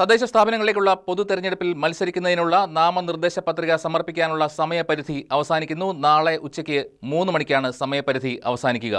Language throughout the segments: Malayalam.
തദ്ദേശ സ്ഥാപനങ്ങളിലേക്കുള്ള പൊതു തെരഞ്ഞെടുപ്പിൽ മത്സരിക്കുന്നതിനുള്ള നാമനിർദ്ദേശ പത്രിക സമർപ്പിക്കാനുള്ള സമയപരിധി അവസാനിക്കുന്നു. നാളെ ഉച്ചയ്ക്ക് മൂന്ന് മണിക്കാണ് സമയപരിധി അവസാനിക്കുക.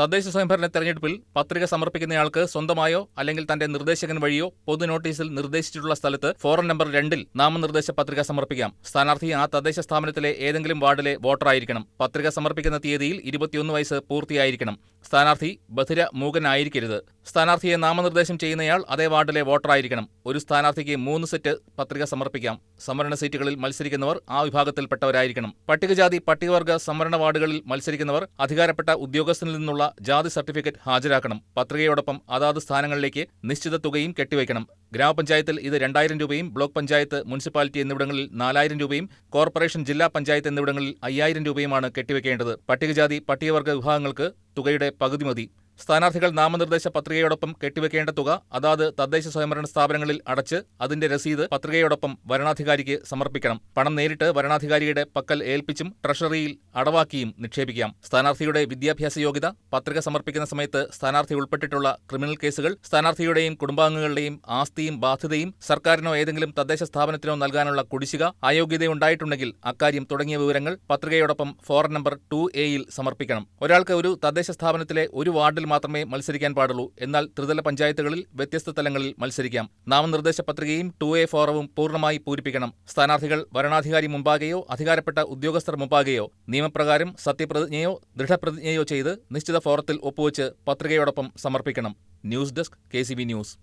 തദ്ദേശ സ്വയംഭരണ തെരഞ്ഞെടുപ്പിൽ പത്രിക സമർപ്പിക്കുന്നയാൾക്ക് സ്വന്തമായോ അല്ലെങ്കിൽ തന്റെ നിർദ്ദേശകൻ വഴിയോ പൊതു നോട്ടീസിൽ നിർദ്ദേശിച്ചിട്ടുള്ള സ്ഥലത്ത് ഫോറം നമ്പർ രണ്ടിൽ നാമനിർദ്ദേശ പത്രിക സമർപ്പിക്കാം. സ്ഥാനാർത്ഥി ആ തദ്ദേശ സ്ഥാപനത്തിലെ ഏതെങ്കിലും വാർഡിലെ വോട്ടറായിരിക്കണം. പത്രിക സമർപ്പിക്കുന്ന തീയതിയിൽ ഇരുപത്തിയൊന്ന് വയസ്സ് പൂർത്തിയായിരിക്കണം. സ്ഥാനാർത്ഥി ബധിര മൂകനായിരിക്കരുത്. സ്ഥാനാർത്ഥിയെ നാമനിർദ്ദേശം ചെയ്യുന്നയാൾ അതേ വാർഡിലെ വോട്ടറായിരിക്കണം. ഒരു സ്ഥാനാർത്ഥിക്ക് മൂന്ന് സെറ്റ് പത്രിക സമർപ്പിക്കാം. സംവരണ സീറ്റുകളിൽ മത്സരിക്കുന്നവർ ആ വിഭാഗത്തിൽപ്പെട്ടവരായിരിക്കണം. പട്ടികജാതി പട്ടികവർഗ സംവരണ വാർഡുകളിൽ മത്സരിക്കുന്നവർ അധികാരപ്പെട്ട ഉദ്യോഗസ്ഥനിൽ നിന്നുള്ള ജാതി സർട്ടിഫിക്കറ്റ് ഹാജരാക്കണം. പത്രികയോടൊപ്പം അതാത് സ്ഥാനങ്ങളിലേക്ക് നിശ്ചിത തുകയും കെട്ടിവയ്ക്കണം. ഗ്രാമപഞ്ചായത്തിൽ ഇത് രണ്ടായിരം രൂപയും ബ്ലോക്ക് പഞ്ചായത്ത് മുനിസിപ്പാലിറ്റി എന്നിവിടങ്ങളിൽ നാലായിരം രൂപയും കോർപ്പറേഷൻ ജില്ലാ പഞ്ചായത്ത് എന്നിവിടങ്ങളിൽ അയ്യായിരം രൂപയുമാണ് കെട്ടിവയ്ക്കേണ്ടത്. പട്ടികജാതി പട്ടികവർഗ വിഭാഗങ്ങൾക്ക് തുകയുടെ പകുതി മതി. സ്ഥാനാർത്ഥികൾ നാമനിർദ്ദേശ പത്രികയോടൊപ്പം കെട്ടിവെക്കേണ്ട തുക അതാത് തദ്ദേശ സ്വയംഭരണ സ്ഥാപനങ്ങളിൽ അടച്ച് അതിന്റെ രസീത് പത്രികയോടൊപ്പം വരണാധികാരിക്ക് സമർപ്പിക്കണം. പണം നേരിട്ട് വരണാധികാരിയുടെ പക്കൽ ഏൽപ്പിച്ചും ട്രഷറിയിൽ അടവാക്കിയും നിക്ഷേപിക്കാം. സ്ഥാനാർത്ഥിയുടെ വിദ്യാഭ്യാസ യോഗ്യത പത്രിക സമർപ്പിക്കുന്ന സമയത്ത് സ്ഥാനാർത്ഥി ഉൾപ്പെട്ടിട്ടുള്ള ക്രിമിനൽ കേസുകൾ സ്ഥാനാർത്ഥിയുടെയും കുടുംബാംഗങ്ങളുടെയും ആസ്തിയും ബാധ്യതയും സർക്കാരിനോ ഏതെങ്കിലും തദ്ദേശ സ്ഥാപനത്തിനോ നൽകാനുള്ള കുടിശ്ശിക അയോഗ്യതയുണ്ടായിട്ടുണ്ടെങ്കിൽ അക്കാര്യം തുടങ്ങിയ വിവരങ്ങൾ പത്രികയോടൊപ്പം ഫോറൻ നമ്പർ ടു എയിൽ സമർപ്പിക്കണം. ഒരാൾക്ക് ഒരു തദ്ദേശ സ്ഥാപനത്തിലെ ഒരു വാർഡിൽ മാത്രമേ മത്സരിക്കാൻ പാടുള്ളൂ. എന്നാൽ ത്രിതല പഞ്ചായത്തുകളിൽ വ്യത്യസ്ത തലങ്ങളിൽ മത്സരിക്കാം. നാമനിർദ്ദേശ പത്രികയും ടു എ ഫോറവും പൂർണമായി പൂരിപ്പിക്കണം. സ്ഥാനാർത്ഥികൾ വരണാധികാരി മുമ്പാകെയോ അധികാരപ്പെട്ട ഉദ്യോഗസ്ഥർ മുമ്പാകെയോ നിയമപ്രകാരം സത്യപ്രതിജ്ഞയോ ദൃഢപ്രതിജ്ഞയോ ചെയ്ത് നിശ്ചിത ഫോറത്തിൽ ഒപ്പുവെച്ച് പത്രികയോടൊപ്പം സമർപ്പിക്കണം. News desk K news.